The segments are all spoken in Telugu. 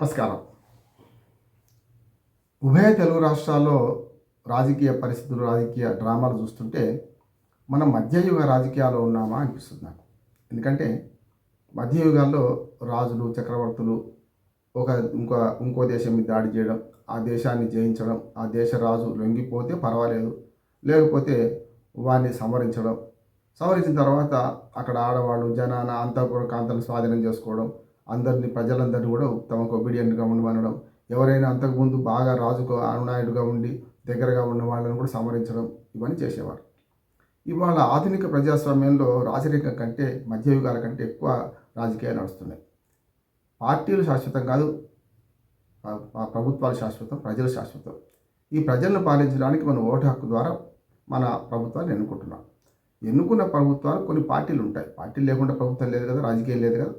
నమస్కారం. ఉభయ తెలుగు రాష్ట్రాల్లో రాజకీయ పరిస్థితులు రాజకీయ డ్రామాలు చూస్తుంటే మనం మధ్యయుగ రాజకీయాల్లో ఉన్నామా అనిపిస్తుంది నాకు. ఎందుకంటే మధ్యయుగాల్లో రాజులు చక్రవర్తులు ఒక ఇంకో ఇంకో దేశం మీద దాడి చేయడం ఆ దేశాన్ని జయించడం ఆ దేశ రాజు లొంగిపోతే పర్వాలేదు. లేకపోతే వారిని సంవరించడం సంవరించిన తర్వాత అక్కడ ఆడవాళ్ళు జనాన అంతఃపుర కాంతలు స్వాధీనం చేసుకోవడం అందరినీ ప్రజలందరినీ కూడా తమకు ఒబీడియంట్గా ఉండమనడం ఎవరైనా అంతకుముందు బాగా రాజుకు అనునాయుడుగా ఉండి దగ్గరగా ఉన్న వాళ్ళని కూడా సంవరించడం ఇవన్నీ చేసేవారు. ఇవాళ ఆధునిక ప్రజాస్వామ్యంలో రాజరికం కంటే మధ్యయుగాల కంటే ఎక్కువ రాజకీయాలు నడుస్తున్నాయి. పార్టీలు శాశ్వతం కాదు ప్రభుత్వాలు శాశ్వతం ప్రజలు శాశ్వతం. ఈ ప్రజలను పాలించడానికి మన ఓటు హక్కు ద్వారా మన ప్రభుత్వాన్ని ఎన్నుకుంటున్నాం. ఎన్నుకున్న ప్రభుత్వాలు కొన్ని పార్టీలు ఉంటాయి. పార్టీలు లేకుండా ప్రభుత్వం లేదు కదా రాజకీయం లేదు కదా.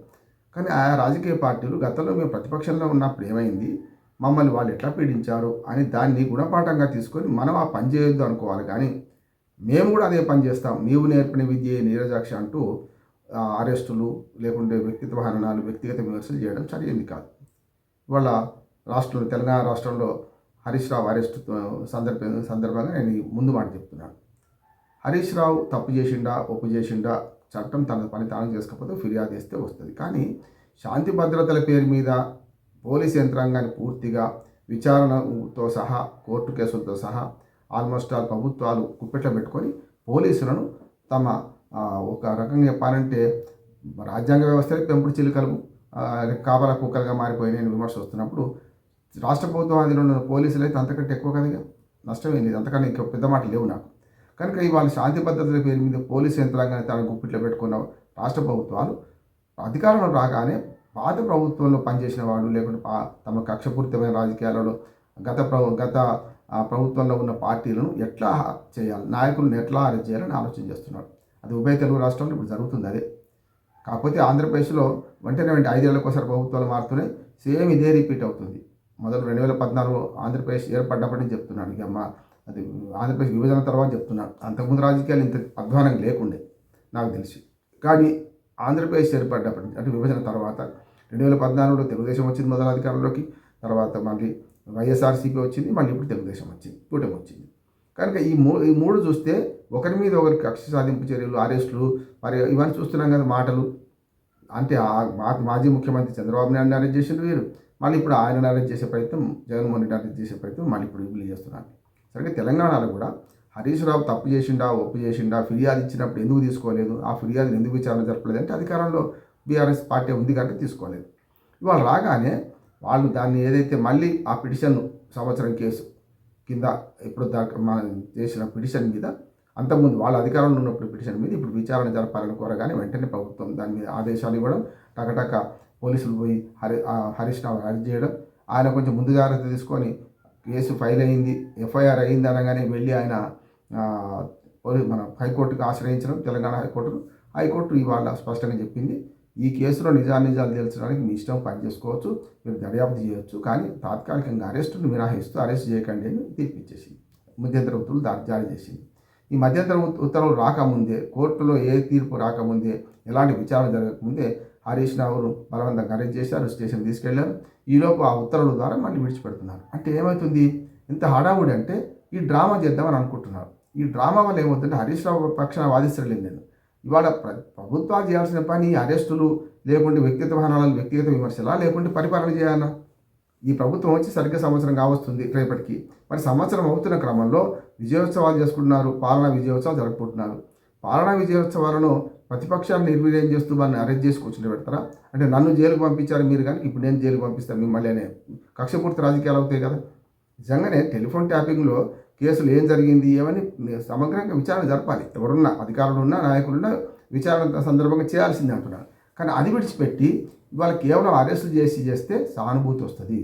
కానీ ఆ రాజకీయ పార్టీలు గతంలో మేము ప్రతిపక్షంలో ఉన్నప్పుడు ఏమైంది? మమ్మల్ని వాళ్ళు ఎట్లా పీడించారు? అని దాన్ని గుణపాఠంగా తీసుకొని మనం ఆ పని చేయొద్దు అనుకోవాలి కానీ మేము కూడా అదే పని చేస్తాం. నీవు నేర్పిన విద్య నీరజాక్ష అంటూ అరెస్టులు లేకుంటే వ్యక్తిత్వ హననాలు వ్యక్తిగత విమర్శలు చేయడం సరైనది కాదు. ఇవాళ రాష్ట్రంలో తెలంగాణ రాష్ట్రంలో హరీష్ రావు అరెస్ట్ సందర్భ సందర్భంగా నేను ముందు మాట చెప్తున్నాను. హరీష్ రావు తప్పు చేసిండా? ఒప్పు చేసిండా? చట్టం తన పని తాను చేసుకోకపోతే ఫిర్యాదు చేస్తే వస్తుంది. కానీ శాంతి భద్రతల పేరు మీద పోలీస్ యంత్రాంగాన్ని పూర్తిగా విచారణతో సహా కోర్టు కేసులతో సహా ఆల్మోస్ట్ ఆల్ ప్రభుత్వాలు కుప్పెట్లో పెట్టుకొని పోలీసులను తమ ఒక రకంగా చెప్పాలంటే రాజ్యాంగ వ్యవస్థలే పెంపుడు చిలుకలు కాపల కాపలా కుక్కలుగా మారిపోయినాయని విమర్శ వస్తున్నప్పుడు రాష్ట్ర ప్రభుత్వం అధిలో ఉన్న పోలీసులు అయితే అంతకంటే ఎక్కువ కదా ఇక. నష్టం ఏంది అంతకన్నా ఇంకా పెద్ద మాటలు లేవు నాకు. కనుక ఇవాళ శాంతి భద్రతల పేరు మీద పోలీసు యంత్రాంగాన్ని తన గుప్పిట్లో పెట్టుకున్న రాష్ట్ర ప్రభుత్వాలు అధికారంలో రాగానే పాత ప్రభుత్వంలో పనిచేసిన వాళ్ళు లేకుంటే పా తమ కక్షపూరితమైన రాజకీయాలలో గత ప్రభు గత ప్రభుత్వంలో ఉన్న పార్టీలను ఎట్లా చేయాలి నాయకులను ఎట్లా అరెస్ట్ చేయాలని ఆలోచన చేస్తున్నాడు అది ఉభయ తెలుగు రాష్ట్రంలో ఇప్పుడు జరుగుతుంది అదే. కాకపోతే ఆంధ్రప్రదేశ్లో వెంటనే వెంటనే ఐదేళ్ళకోసారి ప్రభుత్వాలు మారుతున్నాయి సేమ్ ఇదే రిపీట్ అవుతుంది. మొదలు రెండు వేల పద్నాలుగు ఆంధ్రప్రదేశ్ ఏర్పడ్డప్పటి నుంచి చెప్తున్నాను. ఇక మా అది ఆంధ్రప్రదేశ్ విభజన తర్వాత చెప్తున్నాడు. అంతకుముందు రాజకీయాలు ఇంత అధ్వానం లేకుండే నాకు తెలిసి. కానీ ఆంధ్రప్రదేశ్ ఏర్పడ్డప్పటి నుంచి అంటే విభజన తర్వాత రెండు వేల పద్నాలుగులో తెలుగుదేశం వచ్చింది మొదల అధికారంలోకి తర్వాత మళ్ళీ వైఎస్ఆర్సీపీ వచ్చింది మళ్ళీ ఇప్పుడు తెలుగుదేశం వచ్చింది కూటమి వచ్చింది. కనుక ఈ మూ ఈ మూడు చూస్తే ఒకరి మీద ఒకరికి కక్ష సాధింపు చర్యలు అరెస్టులు మరి ఇవన్నీ చూస్తున్నాం కదా మాటలు. అంటే ఆ మా- మాజీ ముఖ్యమంత్రి చంద్రబాబు నాయుడు అరెస్ట్ చేసిండు వీరు. మళ్ళీ ఇప్పుడు ఆయన అరెస్ట్ చేసే ప్రయత్నం జగన్మోహన్ రెడ్డి అరెస్ట్ చేసే ప్రయత్నం మళ్ళీ ఇప్పుడు వీళ్ళు చేస్తున్నారు. సరిగ్గా తెలంగాణలో కూడా హరీష్ రావు తప్పు చేసిండా ఒప్పు చేసిండా ఫిర్యాదు ఇచ్చినప్పుడు ఎందుకు తీసుకోలేదు ఆ ఫిర్యాదుని ఎందుకు విచారణ జరపలేదు అంటే అధికారంలో బీఆర్ఎస్ పార్టీ ఉంది కనుక తీసుకోలేదు. ఇవాళ రాగానే వాళ్ళు దాన్ని ఏదైతే మళ్ళీ ఆ పిటిషన్ సంవత్సరం కేసు కింద ఇప్పుడు దాకా చేసిన పిటిషన్ మీద అంతకుముందు వాళ్ళ అధికారంలో ఉన్నప్పుడు పిటిషన్ మీద ఇప్పుడు విచారణ జరపాలని కోరగానే వెంటనే ప్రభుత్వం దాని మీద ఆదేశాలు ఇవ్వడం టకటక పోలీసులు పోయి హరి హరీష్ రావు అరెస్ట్ చేయడం ఆయన కొంచెం ముందు జాగ్రత్త తీసుకొని కేసు ఫైల్ అయింది ఎఫ్ఐఆర్ అయింది అనగానే వెళ్ళి ఆయన మన హైకోర్టుకు ఆశ్రయించడం తెలంగాణ హైకోర్టును. హైకోర్టు ఇవాళ స్పష్టంగా చెప్పింది ఈ కేసులో నిజానిజాలు తెలుసడానికి మీ ఇష్టం పని చేసుకోవచ్చు మీరు దర్యాప్తు చేయవచ్చు కానీ తాత్కాలికంగా అరెస్టును మినహాయిస్తూ అరెస్ట్ చేయకండి అని తీర్పిచ్చేసింది మధ్యంతర ఉత్తర్వులు దా- జారీ చేసింది. ఈ మధ్యంతర ఉత్తర్వులు రాకముందే కోర్టులో ఏ తీర్పు రాకముందే ఎలాంటి విచారణ జరగకముందే హరీష్ రావును బలవంతంగా అరెస్ట్ చేశారు స్టేషన్ తీసుకెళ్ళారు. ఈలోపు ఆ ఉత్తర్వుల ద్వారా మళ్ళీ విడిచిపెడుతున్నారు. అంటే ఏమవుతుంది ఇంత హడావుడి అంటే ఈ డ్రామా చేద్దామని అనుకుంటున్నారు. ఈ డ్రామా వల్ల ఏమవుతుందంటే హరీష్ రావు పక్షాన వాదిస్తలేదు నేను ఇవాళ ప్ర ప్రభుత్వాలు చేయాల్సిన పని అరెస్టులు లేకుంటే వ్యక్తిగత వాహనాలు వ్యక్తిగత విమర్శలా లేకుంటే పరిపాలన చేయాలా? ఈ ప్రభుత్వం వచ్చి సరిగ్గా సంవత్సరం కావస్తుంది రేపటికి. మరి సంవత్సరం అవుతున్న క్రమంలో విజయోత్సవాలు చేసుకుంటున్నారు పాలనా విజయోత్సవాలు జరుపుకుంటున్నారు పాలనా విజయోత్సవాలను ప్రతిపక్షాలు నిర్వీర్యం చేస్తూ వారిని అరెస్ట్ చేసి కూర్చుని పెడతారా? అంటే నన్ను జైలుకు పంపించారు మీరు కానీ ఇప్పుడు నేను జైలుకు పంపిస్తాను మిమ్మల్ని అనే కక్షపూర్తి రాజకీయాలు అవుతాయి కదా. నిజంగానే టెలిఫోన్ ట్యాపింగ్లో కేసులు ఏం జరిగింది ఏమని సమగ్రంగా విచారణ జరపాలి. ఎవరున్నా అధికారులు ఉన్నా నాయకులున్నా విచారణ సందర్భంగా చేయాల్సిందే అంటున్నారు. కానీ అది విడిచిపెట్టి ఇవాళ కేవలం అరెస్టులు చేసి చేస్తే సానుభూతి వస్తుంది.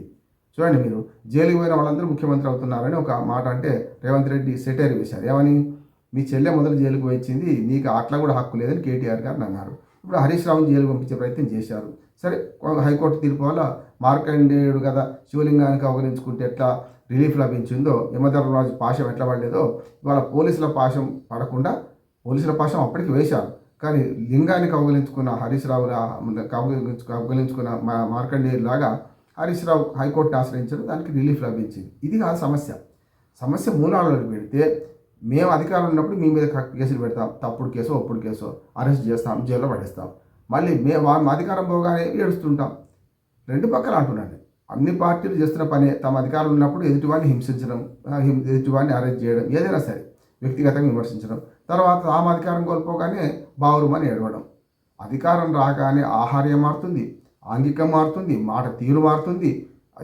చూడండి మీరు జైలుకి పోయిన వాళ్ళందరూ ముఖ్యమంత్రి అవుతున్నారని ఒక మాట అంటే రేవంత్ రెడ్డి సెటైర్ వేశారు. ఏమని? మీ చెల్లె మొదలు జైలుకు వచ్చింది నీకు అట్లా కూడా హక్కు లేదని కేటీఆర్ గారు అన్నారు. ఇప్పుడు హరీష్ రావుని జైలు పంపించే ప్రయత్నం చేశారు. సరే హైకోర్టు తీర్పు వల్ల మార్కండేయుడు కదా శివలింగానికి అవగరించుకుంటే ఎట్లా రిలీఫ్ లభించిందో యమధర్మరాజు పాశం ఎట్లా పడలేదో ఇవాళ పోలీసుల పాశం పడకుండా పోలీసుల పాశం అప్పటికి వేశారు. కానీ లింగాన్ని కౌగలించుకున్న హరీష్ రావు కౌగలించు కౌగలించుకున్న మా మార్కండేయుడు లాగా హరీష్ రావు హైకోర్టుని ఆశ్రయించడం దానికి రిలీఫ్ లభించింది. ఇది కాదు సమస్య. సమస్య మూలాలను పెడితే మేము అధికారంలో ఉన్నప్పుడు మీ మీద కేసులు పెడతాం. తప్పుడు కేసు ఒప్పుడు కేసు. అరెస్ట్ చేస్తాం జైల్లో పడేస్తాం. మళ్ళీ మేము మా అధికారం పోగానే ఏడుస్తుంటాం. రెండు పక్కలు అంటున్నాను. అన్ని పార్టీలు చేస్తున్న పని తమ అధికారం ఉన్నప్పుడు ఎదుటివాడిని హింసించడం ఎదుటివాడిని అరెస్ట్ చేయడం ఏదైనా సరే వ్యక్తిగతంగా విమర్శించడం. తర్వాత తాము అధికారం కోల్పోగానే బావురుమని ఏడవడం. అధికారం రాగానే ఆహార్యం మారుతుంది ఆంగికం మారుతుంది మాట తీరు మారుతుంది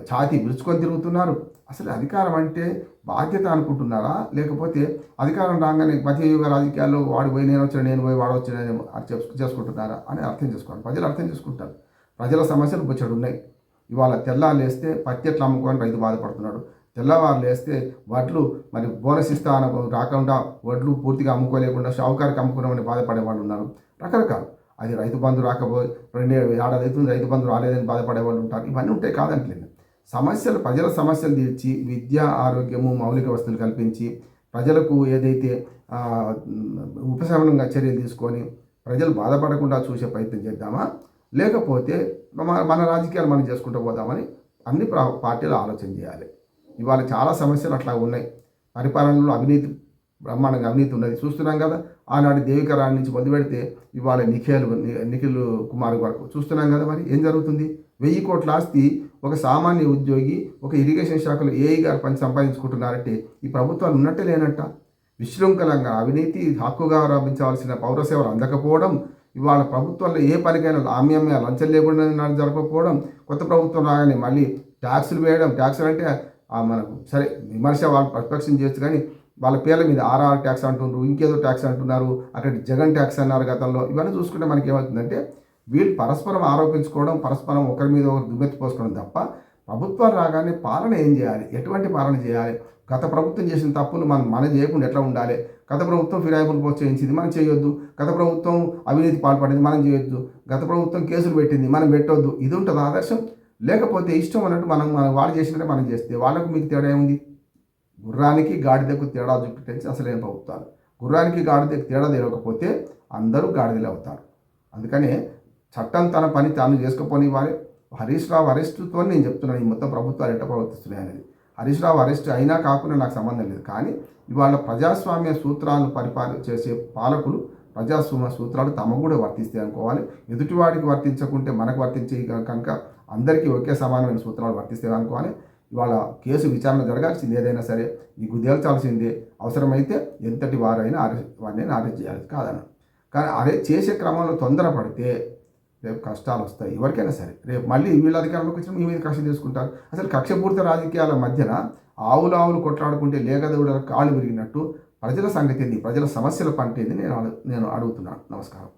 ఛాతి విరుచుకొని తిరుగుతున్నారు. అసలు అధికారం అంటే బాధ్యత అనుకుంటున్నారా? లేకపోతే అధికారం రాగానే మధ్యయుగ రాజకీయాల్లో వాడు పోయి నేను వచ్చిన నేను పోయి వాడు వచ్చిన అని చేసుకుంటున్నారా అని అర్థం చేసుకోండి ప్రజలు అర్థం చేసుకుంటారు. ప్రజల సమస్యలు బొచ్చడు ఉన్నాయి. ఇవాళ తెల్లారు వేస్తే పత్తి ఎట్లా అమ్ముకొని రైతు బాధపడుతున్నాడు. తెల్లవారు లేస్తే వడ్లు మరి బోనస్ ఇస్తా రాకుండా వడ్లు పూర్తిగా అమ్ముకోలేకుండా షావుకారికి అమ్ముకున్నామని బాధపడే వాళ్ళు ఉన్నారు. రకరకాలు. అది రైతు బంధు రాకపోయి రెండు ఏడాది అవుతుంది రైతు బంధు రాలేదని బాధపడే వాళ్ళు ఉంటారు. ఇవన్నీ ఉంటాయి కాదంటలేదు సమస్యలు ప్రజల సమస్యలు తీర్చి విద్య ఆరోగ్యము మౌలిక వస్తువులు కల్పించి ప్రజలకు ఏదైతే ఉపశమనంగా చర్యలు తీసుకొని ప్రజలు బాధపడకుండా చూసే ప్రయత్నం చేద్దామా? లేకపోతే మన మన రాజకీయాలు మనం చేసుకుంటూ పోదామని అన్ని ప్రా- పార్టీలు ఆలోచన చేయాలి. ఇవాళ చాలా సమస్యలు అట్లా ఉన్నాయి. పరిపాలనలో అవినీతి బ్రహ్మాండంగా అవినీతి ఉన్నది. చూస్తున్నాం కదా ఆనాడు దేవిక రాణి నుంచి మొదలుపెడితే ఇవాళ నిఖిల్ నిఖిల్ కుమార్ వరకు చూస్తున్నాం కదా మరి ఏం జరుగుతుంది? వెయ్యి కోట్ల ఆస్తి ఒక సామాన్య ఉద్యోగి ఒక ఇరిగేషన్ శాఖలో ఏఐ గారు పని సంపాదించుకుంటున్నారంటే ఈ ప్రభుత్వాలు ఉన్నట్టే లేనట్ట. విశృంఖలంగా అవినీతి హక్కుగా ఆరంభించవలసిన పౌర సేవలు అందకపోవడం ఇవాళ ప్రభుత్వంలో ఏ పనికైనా ఆమ్యమ్య లంచం లేకుండా నడ- జరగకపోవడం కొత్త ప్రభుత్వం రాగానే మళ్ళీ ట్యాక్సులు వేయడం ట్యాక్సులు అంటే మనకు. సరే విమర్శ వాళ్ళు ప్రతిపక్షం చేయొచ్చు కానీ వాళ్ళ పేర్ల మీద ఆర్ఆర్ ట్యాక్స్ అంటున్నారు ఇంకేదో ట్యాక్స్ అంటున్నారు అక్కడ జగన్ ట్యాక్స్ అన్నారు గతంలో. ఇవన్నీ చూసుకుంటే మనకి ఏమవుతుందంటే వీళ్ళు పరస్పరం ఆరోపించుకోవడం పరస్పరం ఒకరి మీద ఒకరు దుమ్మెత్తి పోసుకోవడం తప్ప ప్రభుత్వాలు రాగానే పాలన ఏం చేయాలి? ఎటువంటి పాలన చేయాలి? గత ప్రభుత్వం చేసిన తప్పులు మనం మనం చేయకుండా ఎట్లా ఉండాలి? గత ప్రభుత్వం ఫిరాయింపులు ప్రోత్సహించింది మనం చేయొద్దు. గత ప్రభుత్వం అవినీతి పాల్పడింది మనం చేయొద్దు. గత ప్రభుత్వం కేసులు పెట్టింది మనం పెట్టొద్దు. ఇది ఉంటుంది ఆదర్శం? లేకపోతే ఇష్టం అన్నట్టు మనం మనం వాళ్ళు చేసినట్టే మనం చేస్తే వాళ్ళకు మీకు తేడా ఏముంది? గుర్రానికి గాడిదకు తేడా చూపించి అసలైన ప్రభుత్వాలు? గుర్రానికి గాడిదకు తేడా తెలియకపోతే అందరూ గాడిదలే అవుతారు. అందుకనే చట్టం తన పని తాను చేసుకుపోనివ్వాలి. హరీష్ రావు అరెస్టుతో నేను చెప్తున్నాను ఈ మొత్తం ప్రభుత్వాలు ఎట్ట ప్రవర్తిస్తున్నాయి అనేది. హరీష్ రావు అరెస్ట్ అయినా కాకుండా నాకు సంబంధం లేదు. కానీ ఇవాళ ప్రజాస్వామ్య సూత్రాలను పరిపాలన చేసే పాలకులు ప్రజాస్వామ్య సూత్రాలు తమ కూడా వర్తిస్తాయి అనుకోవాలి. ఎదుటివాడికి వర్తించకుంటే మనకు వర్తించే కనుక అందరికీ ఒకే సమానమైన సూత్రాలు వర్తిస్తాయి అనుకోవాలి. ఇవాళ కేసు విచారణ జరగాల్సింది ఏదైనా సరే నీకు తేల్చాల్సిందే అవసరమైతే ఎంతటి వారైనా అరెస్ట్ వారిని అరెస్ట్ చేయాలి కాదని కానీ అరే చేసే క్రమంలో తొందరపడితే రేపు కష్టాలు వస్తాయి. ఎవరికైనా సరే రేపు మళ్ళీ వీళ్ళ అధికారంలోకి వచ్చిన మీ మీద కక్ష తీసుకుంటారు. అసలు కక్షపూరిత రాజకీయాల మధ్యన ఆవులు ఆవులు కొట్లాడుకుంటే లేగదవుడ కాళ్ళు విరిగినట్టు ప్రజల సంగతి ఏంది? ప్రజల సమస్యల పంట ఏంది నేను నేను అడుగుతున్నాను. నమస్కారం.